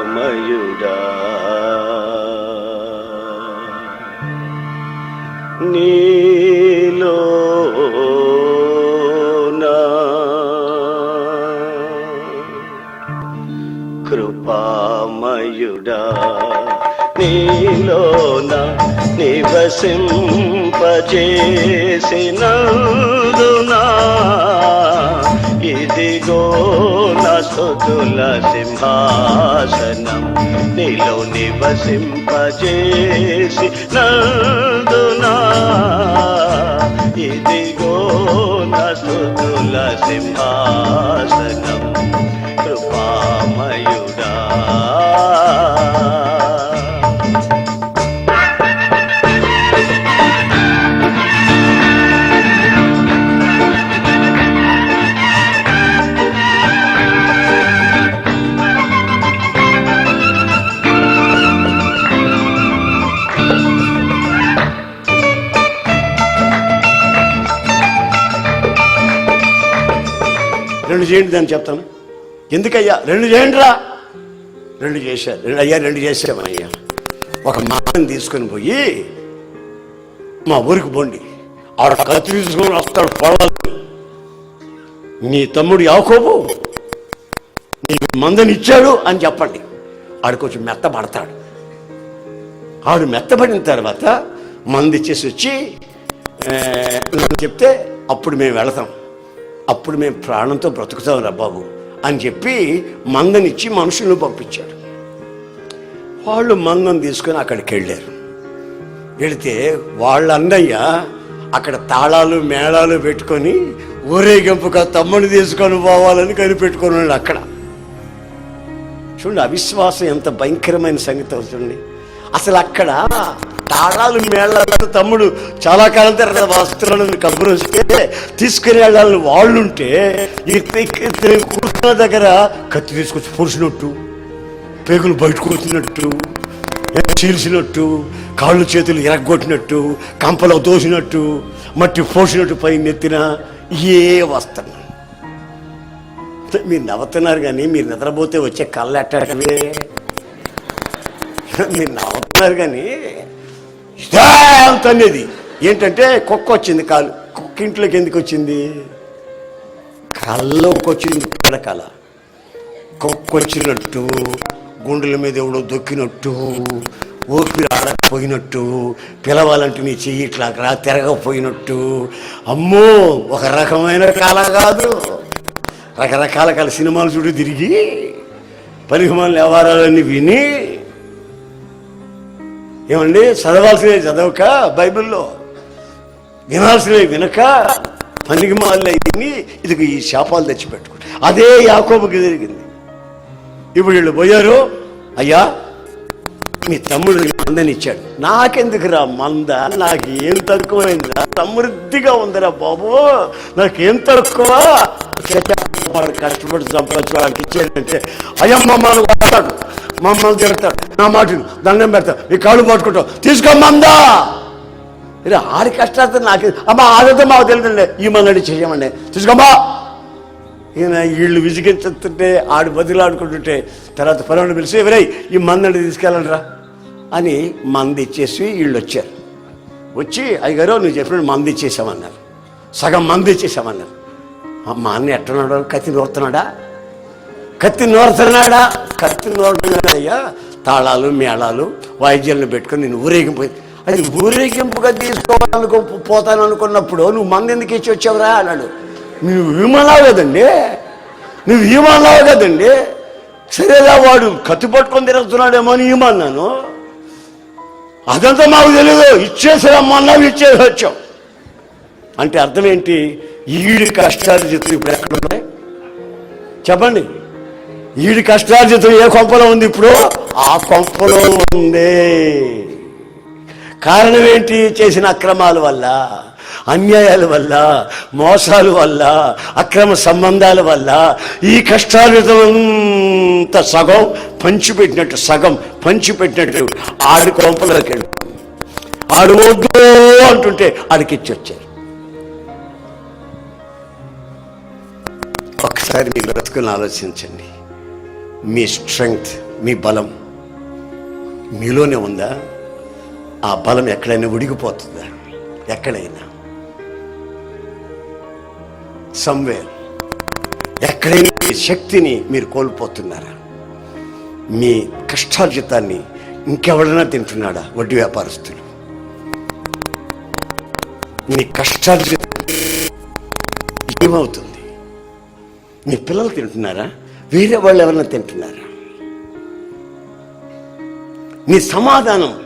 కృపామయుడా నీలో కృపామయుడా. నీలోన నివసింపజేసిన స్తుతుల సింహాసనం నీలో నివసింపజేసి నందునా. ఇదిగో నా స్తుతుల సింహాసనం చేయండి దాన్ని చెప్తాను. ఎందుకయ్యా? రెండు చేయండి రా రెండు చేశారు రెండు అయ్యా రెండు చేసామయ్యా ఒక మాటను తీసుకొని పోయి మా ఊరికి పోండి. ఆడ కత్తి తీసుకొని వస్తాడు పొడవాలి నీ తమ్ముడు యాకోబు నీకు మందనిచ్చాడు అని చెప్పండి. ఆడు కొంచెం మెత్తబడతాడు. ఆడు మెత్తబడిన తర్వాత మంది ఇచ్చేసి వచ్చి చెప్తే అప్పుడు మేము వెళతాం. అప్పుడు మేము ప్రాణంతో బ్రతుకుతాం రా బాబు అని చెప్పి మందనిచ్చి మనుషులను పంపించాడు వాళ్ళు మందం తీసుకొని అక్కడికి వెళ్ళారు. వెళితే వాళ్ళ అన్నయ్య అక్కడ తాళాలు మేళాలు పెట్టుకొని ఊరేగింపుగా తమ్ముని తీసుకొని పోవాలని కనిపెట్టుకొని ఉన్నాడు అక్కడ. చూడండి అవిశ్వాసం ఎంత భయంకరమైన సంగతి అవుతుంది. అసలు అక్కడ తాళాలు మేళాలు తమ్ముడు చాలా కాలం తర్వాత వస్త్రాలను కబురు వస్తే తీసుకుని వెళ్ళాలని వాళ్ళుంటే కూర్చున్న దగ్గర కత్తి తీసుకొచ్చి పొడిచినట్టు పేగులు బయటకు వచ్చినట్టు చీల్చినట్టు కాళ్ళు చేతులు ఎరగొట్టినట్టు కంపలో దోసినట్టు మట్టి పోసినట్టు పైన ఎత్తిన ఏ వస్త్రం. మీరు నవ్వుతున్నారు కానీ మీరు నిద్రపోతే వచ్చే కళ్ళు ఎట్టడమే మీరు నవ్వుతున్నారు కానీ అనేది. ఏంటంటే కుక్క వచ్చింది కాలు. కుక్క ఇంట్లోకి ఎందుకు వచ్చింది? కళ్ళలోకి వచ్చింది పిడకల కళ కుక్క వచ్చినట్టు గుండెల మీద ఎవడో దొక్కినట్టు ఊపిరి ఆడకపోయినట్టు పిలవాలంటే నీ చెయ్యి ఇట్లా రా తిరగకపోయినట్టు. అమ్మో ఒక రకమైన కళ కాదు. రకరకాల కళ సినిమాలు చూడు తిరిగి పరిహమాల వ్యవహారాలన్నీ విని ఏమండి చదవాల్సినవి చదవక బైబిల్లో వినాల్సినవి వినక పనికి మాలే ఇదిగో ఈ శాపాలు తెచ్చిపెట్టుకుంటా. అదే యాకోబుకి జరిగింది. ఇప్పుడు వీళ్ళు పోయారు. అయ్యా మీ తమ్ముడు మందని ఇచ్చాడు. నాకెందుకురా మంద? నాకు ఏం తక్కువైందిరా సమృద్ధిగా ఉందిరా బాబు. నాకేం తక్కువ? కష్టపడి సంపాదించడానికి ఇచ్చాడంటే అయ్యమ్మ మమ్మల్ని వస్తాడు మమ్మల్ని తిడతాడు నా మాటను దండం పెడతాడు నీ కాళ్ళు పట్టుకుంటావు తీసుకోమందా ఇలా ఆడి కష్టాలతో నాకు అమ్మ ఆడతో మాకు తెలియదండి. ఈ మనడి చేయమండి. తీసుకోమ్మా ఈయన వీళ్ళు విసిగించుతుంటే ఆడు బదిలాడుకుంటుంటే తర్వాత పనులు పిలిచి ఎవరై ఈ మందని తీసుకెళ్ళండి రా అని మంది ఇచ్చేసి వీళ్ళు వచ్చారు. వచ్చి అయ్యగారు నువ్వు చెప్పిన మంది ఇచ్చేసామన్నారు సగం మంది ఇచ్చేసామన్నారు మా అన్న ఎట్టున్నాడు కత్తి నూరుతున్నాడా కత్తి నోరుతున్నాడా? కత్తి నోరుతున్నాడయ్యా. తాళాలు మేళాలు వాయిద్యాలను పెట్టుకొని నేను ఊరేగింపు అది ఊరేగింపుగా తీసుకోవాలనుకో పోతాను అనుకున్నప్పుడు నువ్వు మంది ఎందుకు ఇచ్చి వచ్చావురా అన్నాడు. నువ్వు విమలావు కదండి. నువ్వు ఈమన్నావు కదండి. సరేలా వాడు కత్తి పట్టుకొని తిరుగుతున్నాడేమో అని ఏమన్నాను. అదంతా మాకు తెలియదు ఇచ్చేసామన్నావు ఇచ్చేసి వచ్చాం. అంటే అర్థం ఏంటి? ఈడి చెప్తూ ఇప్పుడు ఎక్కడ ఉన్నాయి? చెప్పండి. ఈడి కష్టార్జితం ఏ కొంపలో ఉంది ఇప్పుడు? ఆ కొంపలో ఉంది. కారణం ఏంటి? చేసిన అక్రమాల వల్ల అన్యాయాల వల్ల మోసాల వల్ల అక్రమ సంబంధాల వల్ల ఈ కష్టార్జితమంత సగం పంచిపెట్టినట్టు సగం పంచిపెట్టినట్టు ఆడి కొంపలోకి వెళ్ళి ఆడు వద్దు అంటుంటే ఆడికి ఇచ్చి వచ్చారు. ఒకసారి మీ బ్రతుకుని ఆలోచించండి. మీ స్ట్రెంగ్త్ మీ బలం మీలోనే ఉందా? ఆ బలం ఎక్కడైనా ఉడిగిపోతుందా? ఎక్కడైనా? సమ్వేర్ ఎక్కడైనా మీ శక్తిని మీరు కోల్పోతున్నారా? మీ కష్టార్జితాన్ని ఇంకెవడైనా తింటున్నాడా? వడ్డీ వ్యాపారస్తులు. మీ కష్టార్జితం ఏమవుతుంది? మీ పిల్లలు తింటున్నారా? వేరే వాళ్ళు ఎవరైనా తింటున్నారా? నీ సమాధానం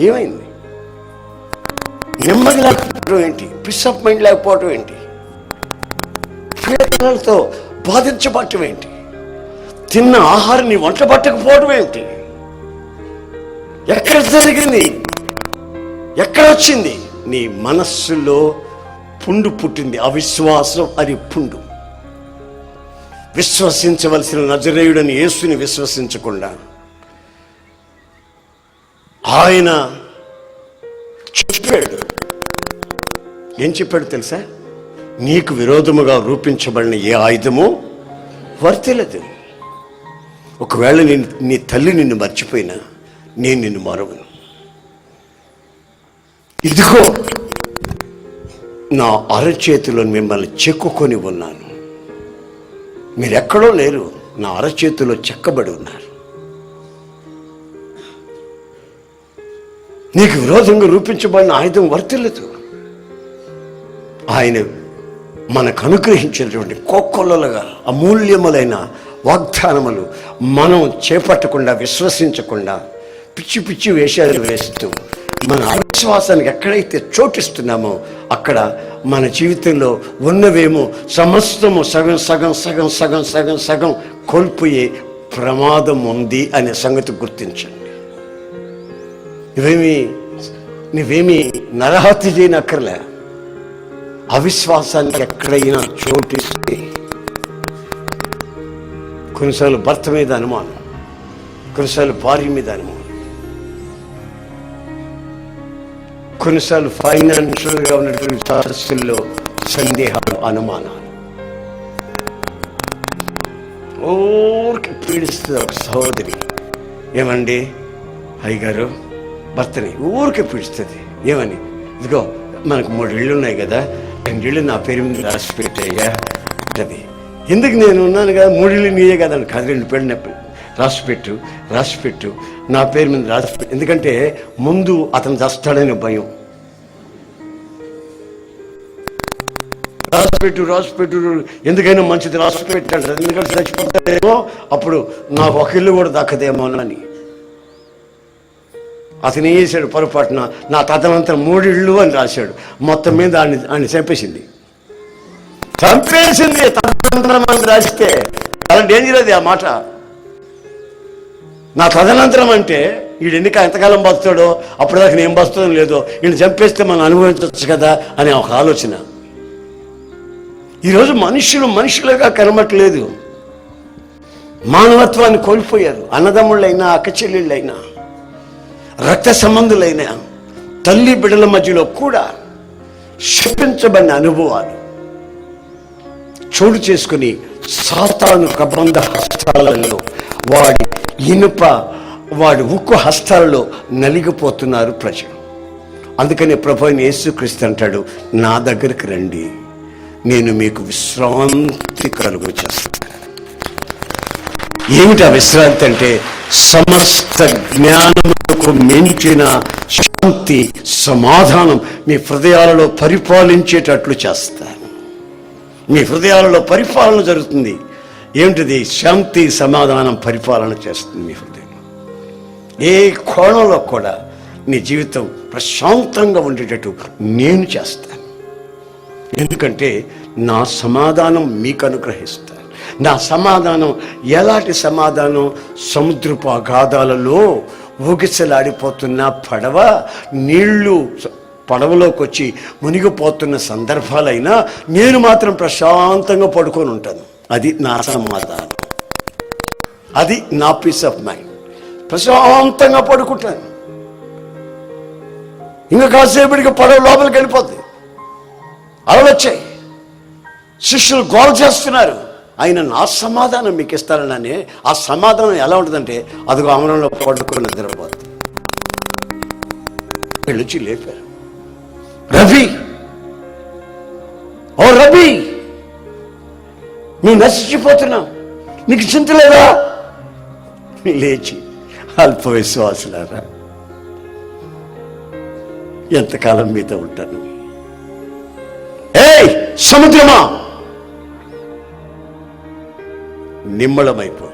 ఏమైంది? నెమ్మది లేకపోవడం ఏంటి? పిస్ ఆఫ్ మైండ్ లేకపోవడం ఏంటి? పీడకలతో బాధించబడటం ఏంటి? తిన్న ఆహారాన్ని వంట పట్టకపోవడం ఏంటి? ఎక్కడ జరిగింది? ఎక్కడ వచ్చింది? నీ మనస్సులో పుండు పుట్టింది. అవిశ్వాసం అది పుండు విశ్వసించవలసిన నజరేయుడని యేసుని విశ్వసించకుండా ఆయన చెప్పాడు. ఏం చెప్పాడు తెలుసా? నీకు విరోధముగా రూపించబడిన ఏ ఆయుధము వర్తిలదు ఒకవేళ నేను నీ తల్లి నిన్ను మర్చిపోయినా నేను నిన్ను మరవను. ఇదిగో నా అరచేతిలో మిమ్మల్ని చెక్కుకొని ఉన్నాను. మీరెక్కడో లేరు. నా అరచేతిలో చెక్కబడి ఉన్నారు. నీకు విరోధంగా రూపించబడిన ఆయుధం వర్తిల్లదు. ఆయన మనకు అనుగ్రహించినటువంటి కోకొల్లలుగా అమూల్యములైన వాగ్దానములు మనం చేపట్టకుండా విశ్వసించకుండా పిచ్చి పిచ్చి వేషాలు వేస్తూ మన అవిశ్వాసానికి ఎక్కడైతే చోటిస్తున్నామో అక్కడ మన జీవితంలో ఉన్నవేమో సమస్తము సగం సగం సగం సగం సగం సగం కోల్పోయే ప్రమాదం ఉంది అనే సంగతి గుర్తించండి. నువ్వేమి నువ్వేమి నరహత్య చేయనక్కర్లే. అవిశ్వాసానికి ఎక్కడైనా చోటిస్తే కొన్నిసార్లు భర్త మీద అనుమానం కొన్నిసార్లు భార్య మీద అనుమానం. కొన్నిసార్లు ఫైనాన్షియల్గా ఉన్నటువంటి సమస్యల్లో సందేహాలు అనుమానాలు. ఊరికి పీడిస్తుంది ఒక సహోదరి. ఏమండి? అయ్యగారు భర్తని ఊరికి పీడిస్తుంది. ఏమని? ఇదిగో మనకు మూడు ఇళ్ళు ఉన్నాయి కదా రెండిళ్ళు నా పేరు మీద రాసి పెట్టాయ్యా అంటది. ఎందుకు నేను ఉన్నాను కదా మూడిళ్ళు నీయే కదా అని కాదు రెండు పేరు రాసిపెట్టు పెట్టు నా పేరు మీద రాసిపెట్టు ఎందుకంటే ముందు అతను చస్తాడనే భయం. రాసిపెట్టు పెట్టు పెట్టు ఎందుకైనా మంచిది రాసిపెట్టాడు. ఎందుకంటే చచ్చిపోతాడేమో. అప్పుడు నాకు ఒక ఇల్లు కూడా దక్కదేమో అని. అతను ఏం చేశాడు? పొరపాటున నా తదనంతరం మూడిళ్ళు అని రాశాడు. మొత్తం మీద ఆయన ఆయన చంపేసింది. చంపేసింది తదనంతరం అని రాస్తే. చాలా డేంజర్ అది ఆ మాట. నా తదనంతరం అంటే వీడు ఎన్నిక ఎంతకాలం బతుతాడో అప్పటిదాకా నేను బతుతాం లేదో వీడిని చంపేస్తే మనం అనుభవించవచ్చు కదా అనే ఒక ఆలోచన. ఈరోజు మనుషులు మనుషులుగా కనబట్టలేదు మానవత్వాన్ని కోల్పోయారు. అన్నదమ్ముళ్ళైనా అక్క చెల్లెళ్ళైనా రక్త సంబంధులైనా తల్లి బిడ్డల మధ్యలో కూడా శపించబడిన అనుభవాలు చోటు చేసుకుని సాతాను కబంధ హస్తాలలో వాడి ఇనుప వాడి ఉక్కు హస్తాలలో నలిగిపోతున్నారు ప్రజలు. అందుకనే ప్రభు యేసు యేసుక్రీస్తు అంటాడు నా దగ్గరికి రండి నేను మీకు విశ్రాంతి కలుగు చేస్తాను. ఏమిటి ఆ విశ్రాంతి అంటే? సమస్త జ్ఞానములకు మించిన శాంతి సమాధానం మీ హృదయాలలో పరిపాలించేటట్లు చేస్తాను. మీ హృదయాలలో పరిపాలన జరుగుతుంది. ఏమిటిది? శాంతి సమాధానం పరిపాలన చేస్తుంది మీ హృదయం. ఏ కోణంలో కూడా నీ జీవితం ప్రశాంతంగా ఉండేటట్టు నేను చేస్తాను. ఎందుకంటే నా సమాధానం మీకు అనుగ్రహిస్తాను. నా సమాధానం ఎలాంటి సమాధానం? సముద్రపు అగాధాలలో ఊగిసలాడిపోతున్న పడవ నీళ్ళు పడవలోకి వచ్చి మునిగిపోతున్న సందర్భాలైనా నేను మాత్రం ప్రశాంతంగా పడుకొని ఉంటాను. అది నా సమాధానం. అది నా పీస్ ఆఫ్ మైండ్ ప్రశాంతంగా పడుకుంటాను. ఇంకా కాసేపటికి పడవ లోపలికి వెళ్ళిపోతుంది అలవచ్చాయి వచ్చాయి శిష్యులు గోల చేస్తున్నారు. ఆయన నా సమాధానం మీకు ఇస్తానని ఆ సమాధానం ఎలా ఉంటుందంటే అదిగో అమరంలో పడుకుని నిద్రపోద్ది. వెళ్ళొచ్చి లేపారు. రవి! ఓ రవి! నువ్వు నశించిపోతున్నా నీకు చింత లేదా? లేచి అల్ప విశ్వాసులారా ఎంతకాలం మీతో ఉంటాను? ఏయ్ సముద్రమా? నిమ్మళమైపో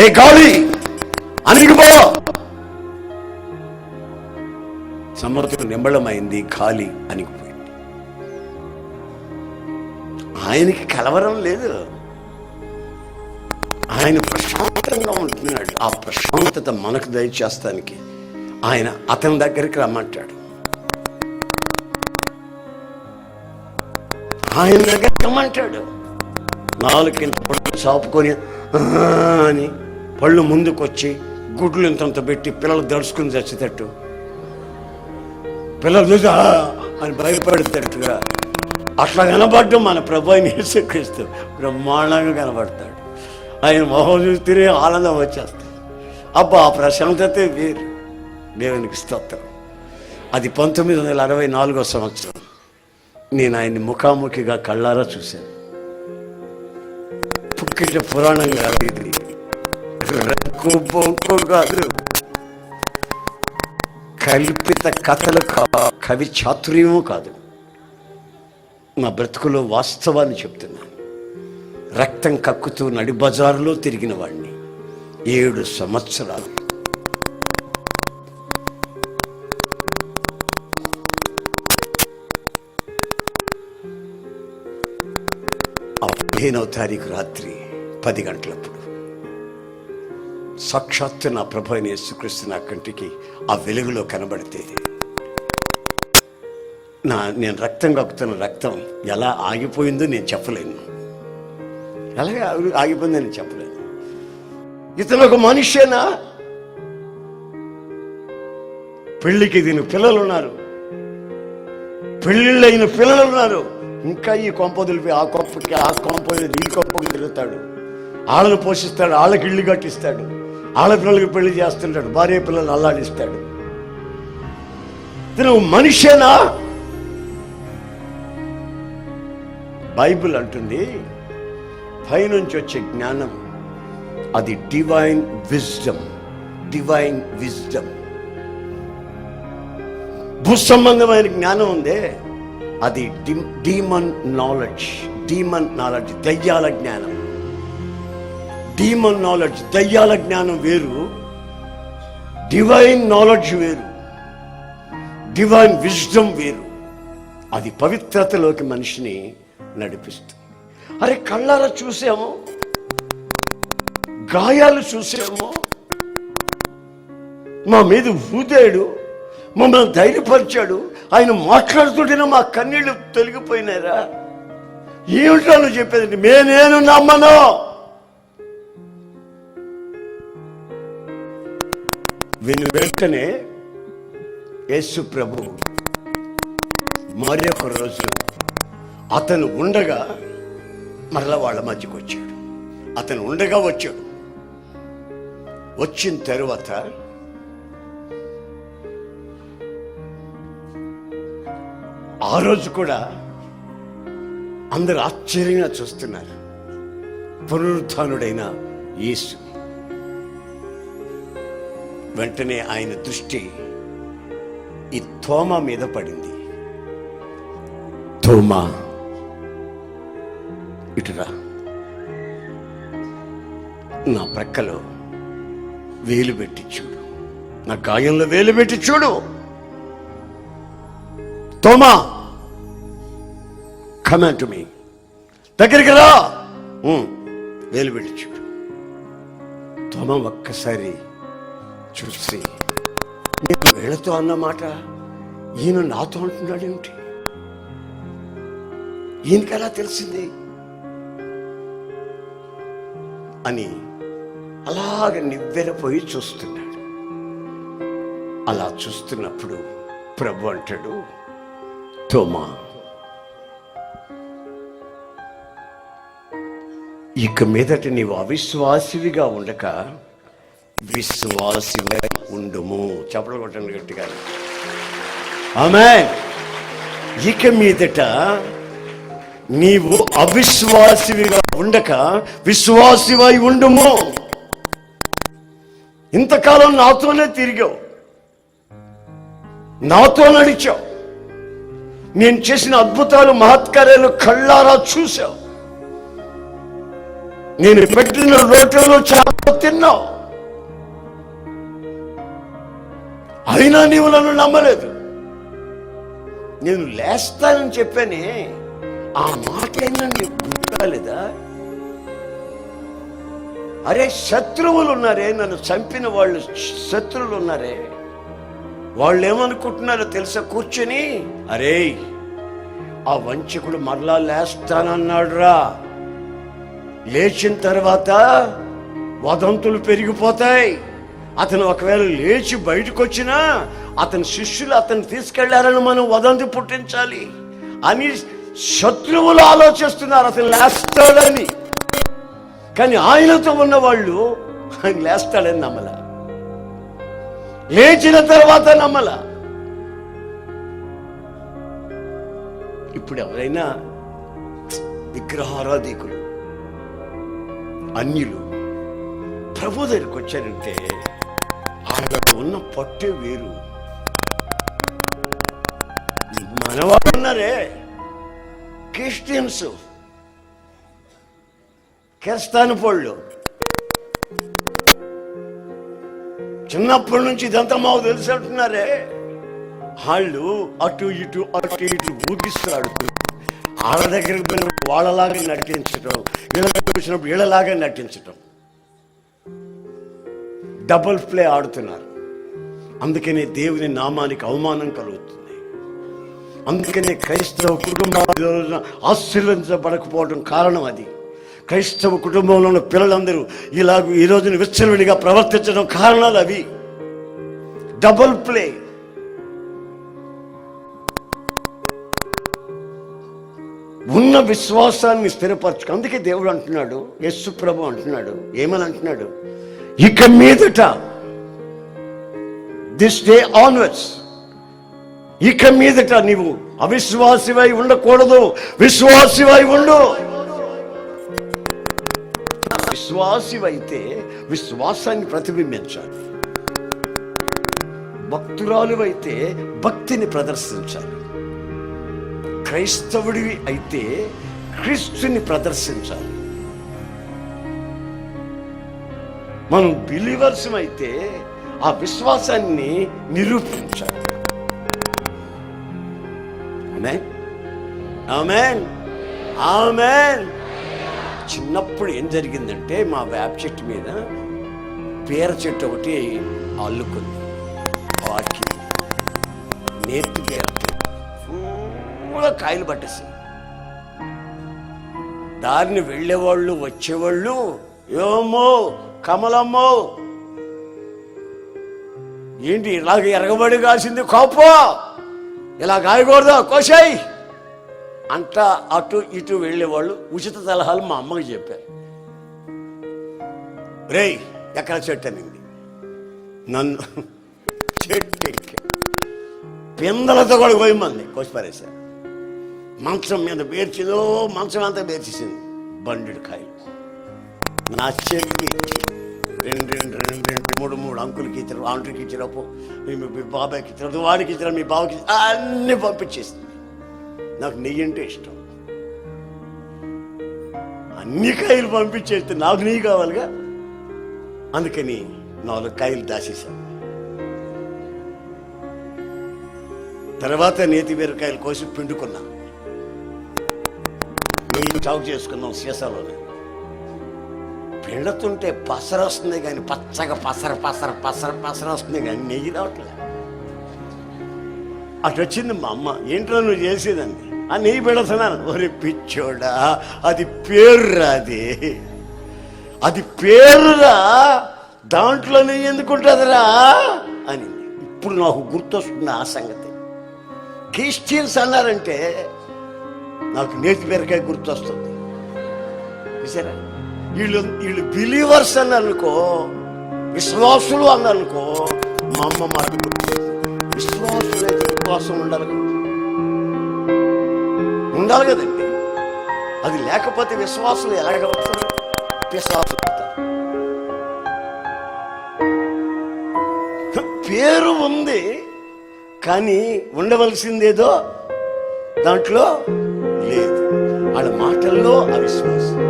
ఏ గాలి అనిగిపో సముద్రం నిమ్మళమైంది గాలి అనిగిపో ఆయనకి కలవరం లేదు. ఆయన ప్రశాంతంగా ఉంటున్నాడు. ఆ ప్రశాంతత మనకు దయచేస్తానికి ఆయన అతని దగ్గరికి రమ్మంటాడు. ఆయన దగ్గర రమ్మంటాడు. నాలుగింత పళ్ళు చాపుకొని అని పళ్ళు ముందుకొచ్చి గుడ్లు ఇంతంత పెట్టి పిల్లలు దడుచుకుని చచ్చేటట్టు. పిల్లలు చూసి అని భయపడేటట్టుగా అట్లా కనబడటం మన ప్రభు అయిన యేసుక్రీస్తు బ్రహ్మాండంగా కనబడతాడు. ఆయన మొహం చూస్తేనే ఆనందం వచ్చేస్తుంది. అబ్బా ఆ ప్రశాంతతే వేరు. దేవునికి స్తోత్రం. అది పంతొమ్మిది వందల అరవై నాలుగో సంవత్సరం. నేను ఆయన్ని ముఖాముఖిగా కళ్ళారా చూశాను. పుక్కిట పురాణం కాదు ఇది. బొంకు కాదు కల్పిత కథలు కా కవి చాతుర్యము కాదు. నా బ్రతుకులో వాస్తవాన్ని చెప్తున్నాను రక్తం కక్కుతూ నడి బజారులో తిరిగిన వాడిని ఏడు సంవత్సరాలు. పదిహేనవ తారీఖు రాత్రి పది గంటలప్పుడు. సాక్షాత్తు నా ప్రభు అయిన యేసుక్రీస్తు నా కంటికి ఆ వెలుగులో కనబడితే నా నేను రక్తం కక్కుతున్న రక్తం ఎలా ఆగిపోయిందో నేను చెప్పలేను. ఎలాగ ఆగిపోయిందో నేను చెప్పలేను. ఇతను ఒక మనిషేనా? పెళ్ళికి దీని పిల్లలు ఉన్నారు. పెళ్ళిళ్ళైన పిల్లలు ఉన్నారు. ఇంకా ఈ కొంపదులిపి ఆ కొంపకి ఆ కొంప ఈ కొంపకి తిరుగుతాడు. ఆళ్ళను పోషిస్తాడు వాళ్ళకి ఇల్లు కట్టిస్తాడు. ఆళ్ళ పిల్లలకి పెళ్ళి చేస్తుంటాడు భార్య పిల్లలు అల్లాడిస్తాడు. ఇతను మనిషేనా? బైబిల్ అంటుంది పైనుంచి వచ్చే జ్ఞానం అది డివైన్ విజ్డమ్ డివైన్ విజ్డమ్ భూసంబంధమైన జ్ఞానం ఉందే అది డీమన్ నాలెడ్జ్ డీమన్ నాలెడ్జ్ దయ్యాల జ్ఞానం. డీమన్ నాలెడ్జ్ దయ్యాల జ్ఞానం వేరు డివైన్ నాలెడ్జ్ వేరు డివైన్ విజ్డమ్ వేరు. అది పవిత్రతలోకి మనిషిని నడిపిస్తుంది. అరే కళ్ళారా చూసాము? గాయాలు చూసాము? మా మీద ఊదాడు మమ్మల్ని ధైర్యపరిచాడు. ఆయన మాట్లాడుతుంటేనే మా కన్నీళ్ళు తొలగిపోయినారా ఏమిటో నువ్వు చెప్పేది? మే నేను నమ్మను. విని వెంటనే యేసు ప్రభు మరి ఒక రోజు అతను ఉండగా మరలా వాళ్ళ మధ్యకు వచ్చాడు. అతను ఉండగా వచ్చాడు. వచ్చిన తరువాత ఆ రోజు కూడా అందరు ఆశ్చర్యంగా చూస్తున్నారు. పునరుత్డైన యేసు. వెంటనే ఆయన దృష్టి ఈ తోమ మీద పడింది. తోమా ఇటురా నా ప్రక్కలో వేలు పెట్టి చూడు. నా గాయంలో వేలు పెట్టి చూడు. తోమా. కమాండ్ టు మీ దగ్గరికి రా. వేలు పెట్టి చూడు. తోమ ఒక్కసారి చూసి నేను వీళ్ళతో అన్నమాట ఈయన నాతో అంటున్నాడు ఏమిటి ఈయనకి ఎలా తెలిసింది? అని అలాగ నివ్వెరపోయి చూస్తున్నాడు. అలా చూస్తున్నప్పుడు ప్రభు అంటాడు తోమా ఇక మీదట నీవు అవిశ్వాసివిగా ఉండక విశ్వాసివై ఉండుము. చెప్పలు కొట్టండి గట్టిగా. ఆమె ఇక మీదట నీవు అవిశ్వాసివిగా ఉండక విశ్వాసివై ఉండుము. ఇంతకాలం నాతోనే తిరిగావు. నాతో నడిచావు. నేను చేసిన అద్భుతాలు మహత్కార్యాలు కళ్ళారా చూశావు. నేను పెట్టిన రోడ్లలో చాలా తిన్నావు. అయినా నీవు నన్ను నమ్మలేదు. నేను లేస్తానని చెప్పానే ఆ మాట అయినా నీకు గుర్తురాలేదా? అరే శత్రువులు ఉన్నారే నన్ను చంపిన వాళ్ళు శత్రువులు ఉన్నారే వాళ్ళు ఏమనుకుంటున్నారో తెలుసా? కూర్చొని అరే ఆ వంచకుడు మరలా లేస్తానన్నాడు రా లేచిన తర్వాత వదంతులు పెరిగిపోతాయి. అతను ఒకవేళ లేచి బయటకు వచ్చినా అతని శిష్యులు అతను తీసుకెళ్ళారని మనం వదంతి పుట్టించాలి. అని శత్రువులు ఆలోచిస్తున్నారు అతను లేస్తాడని. కానీ ఆయనతో ఉన్న వాళ్ళు ఆయన లేస్తాడని నమ్మల. లేచిన తర్వాత నమ్మల. ఇప్పుడు ఎవరైనా విగ్రహారాధికులు అన్యులు ప్రభు దగ్గరికి వచ్చారంటే ఆయన ఉన్న పట్టే వేరు. మనవాళ్ళు ఉన్నారే. క్రిస్టియన్స్. కెరస్తాను పళ్ళు. చిన్నప్పటి నుంచి ఇదంతా మాకు తెలిసి అంటున్నారే? వాళ్ళు అటు ఇటు అటు ఇటు ఊగిస్తాడు వాళ్ళ దగ్గరికి పోయిన వాళ్ళలాగా నటించటం వీళ్ళ వచ్చినప్పుడు వీళ్ళలాగా నటించటం. డబుల్ ప్లే ఆడుతున్నారు. అందుకనే దేవుని నామానికి అవమానం కలుగుతుంది. అందుకనే క్రైస్తవ కుటుంబాలు ఆశీర్వదించబడకపోవడం కారణం అది. క్రైస్తవ కుటుంబంలో ఉన్న పిల్లలందరూ ఇలాగ ఈ రోజున విచ్చలవిడిగా ప్రవర్తించడం కారణాలు అవి. డబుల్ ప్లే ఉన్న విశ్వాసాన్ని స్థిరపరచుకు. అందుకే దేవుడు అంటున్నాడు యస్సు ప్రభు అంటున్నాడు ఏమని అంటున్నాడు? ఇక మీదట దిస్ డే ఆన్వర్డ్స్ ఇక మీదట నీవు అవిశ్వాసివై ఉండకూడదు విశ్వాసివై ఉండు. విశ్వాసివైతే విశ్వాసాన్ని ప్రతిబింబించాలి. భక్తురాలువైతే భక్తిని ప్రదర్శించాలి. క్రైస్తవుడివి అయితే క్రీస్తుని ప్రదర్శించాలి. మనం బిలీవర్స్ అయితే ఆ విశ్వాసాన్ని నిరూపించాలి. ఆమెన్. ఆమెన్. ఆమెన్. చిన్నప్పుడు ఏం జరిగిందంటే మా వేప చెట్టు మీద పేర చెట్టు ఒకటి అల్లుకుంది. వాకి నేర్పు పేర కాయలు పట్టేసి దారిని వెళ్ళేవాళ్ళు వచ్చేవాళ్ళు ఏమో కమలమ్మో ఏంటి ఇలాగ ఎరగబడి కాసింది కోపం? ఇలా కాయకూడదు? కోసాయి! అంతా అటు ఇటు వెళ్ళేవాళ్ళు ఉచిత సలహాలు మా అమ్మకి చెప్పారు. రేయ్ ఎక్కడ చెట్టు అనింది? నన్ను చెట్టు ఎక్కి. పిందలతో కూడా పోయమంది కోసిపారేశారు. మంచం మీద పేర్చిందో మంచం అంతా పేర్చేసింది బండి కాయలు. నా చెట్టు రెండు రెండు రెండు రెండు మూడు మూడు అంకులకి ఇచ్చారు ఆంటీకి ఇచ్చినప్పు మీ బాబాయ్కి ఇచ్చారు వాడికి ఇచ్చారు మీ బావకి అన్నీ అన్ని పంపించేసింది. నాకు నెయ్యి అంటే ఇష్టం. అన్ని కాయలు పంపించేస్తే నాకు నెయ్యి కావాలిగా? అందుకని నాలుగు కాయలు దాచేశాను తర్వాత నేతి బీరకాయలు కోసి పిండుకున్నా. నెయ్యి చావు చేసుకున్నాం సీసాలోనే. పిండుతుంటే పసర వస్తుంది కానీ పచ్చగా పసర పసర పసర పసర వస్తుంది కానీ నెయ్యి రావట్లే. అటు వచ్చింది మా అమ్మ ఏంటో నువ్వు చేసేదండి ఆ నెయ్యి పెడుతున్నాను ఒరే పిచ్చోడా అది పేరురా అది. అది పేరురా. దాంట్లో నెయ్యి ఎందుకుంటుందిరా అని. ఇప్పుడు నాకు గుర్తొస్తుంది ఆ సంగతి. క్రిస్టియన్స్ అన్నారంటే నాకు నేతి బీరకాయ గుర్తొస్తుంది. చూసారా? వీళ్ళు వీళ్ళు బిలీవర్స్ అని అనుకో విశ్వాసులు అని మా అమ్మ మాట విశ్వాసులు అయితే విశ్వాసం ఉండాలి ఉండాలి కదండి. అది లేకపోతే విశ్వాసులు ఎలాగ అవుతారు. విశ్వాసులు పేరు ఉంది కానీ ఉండవలసిందేదో దాంట్లో లేదు. వాళ్ళ మాటల్లో అవిశ్వాసం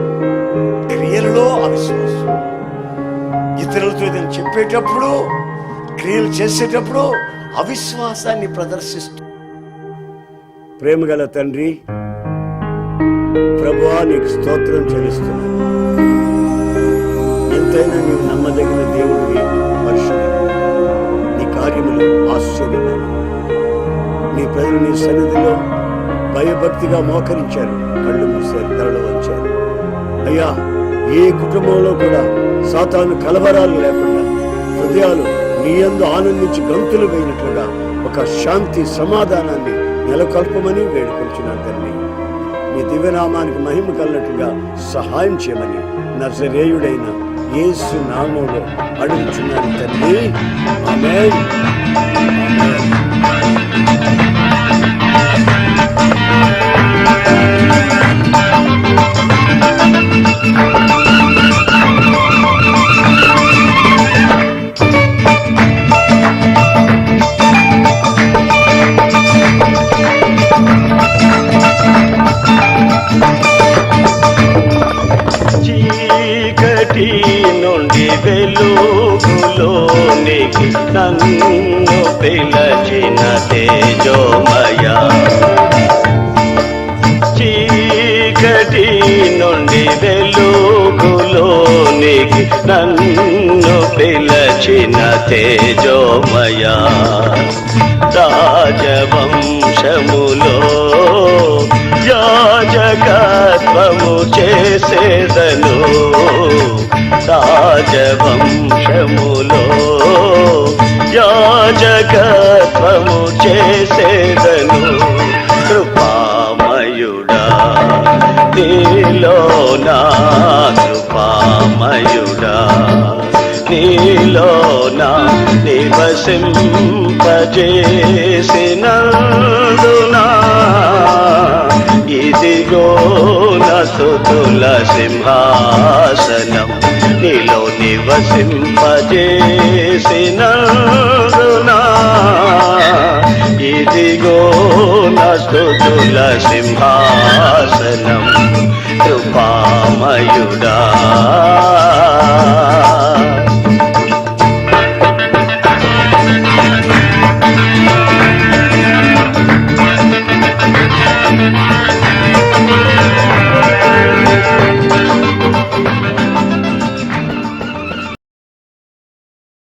క్రియలలో అవిశ్వాసం. ఇతరులతో ఏదైనా చెప్పేటప్పుడు క్రియలు చేసేటప్పుడు అవిశ్వాసాన్ని ప్రదర్శిస్తూ. ప్రేమగల తండ్రి ప్రభువా నీకు స్తోత్రం చెల్లిస్తున్నాను. ఎంతైనా నీవు నమ్మదగిన దేవుడివి మనుషుడు నీ కార్యములు ఆశ్చర్యమైన నీ ప్రజలు నీ సన్నిధిలో భయభక్తిగా మోకరించారు కళ్ళు మూసారు తరలు వచ్చారు అయ్యా ఏ కుటుంబంలో కూడా సాతాను కలవరాలు లేకుండా హృదయాలు నీ యందు ఆనందించి గంతులు వేయినట్లుగా ఒక శాంతి సమాధానాన్ని నెలకొల్పమని వేడుకొంచున్నాను తల్లి నీ దివ్యనామానికి మహిమ కలనట్లుగా సహాయం చేయమని నజరేయుడైన యేసు నామంలో అడుగుచున్నాను తండ్రి ఆమేన్. ఆమేన్. వెలుగులోనికి నన్ను పిలచిన తేజోమయ. చీకటి నుండి వెలుగులో వెలుగులోనికి నన్ను పిలచిన తేజోమయా రాజవంశములో యాజకత్వము చేసేదను. రాజవంశములో యాజకత్వము చేసేదను. కృపామయుడా నీలో నా కృపామయుడా? నీలో నా నివసింపజేసినందునా ఇదిగో నతుల సింహాసనం నీలో నివసింపజేసినందునా ఇదిగో నటుల సింహాసనం కృపామయుడా.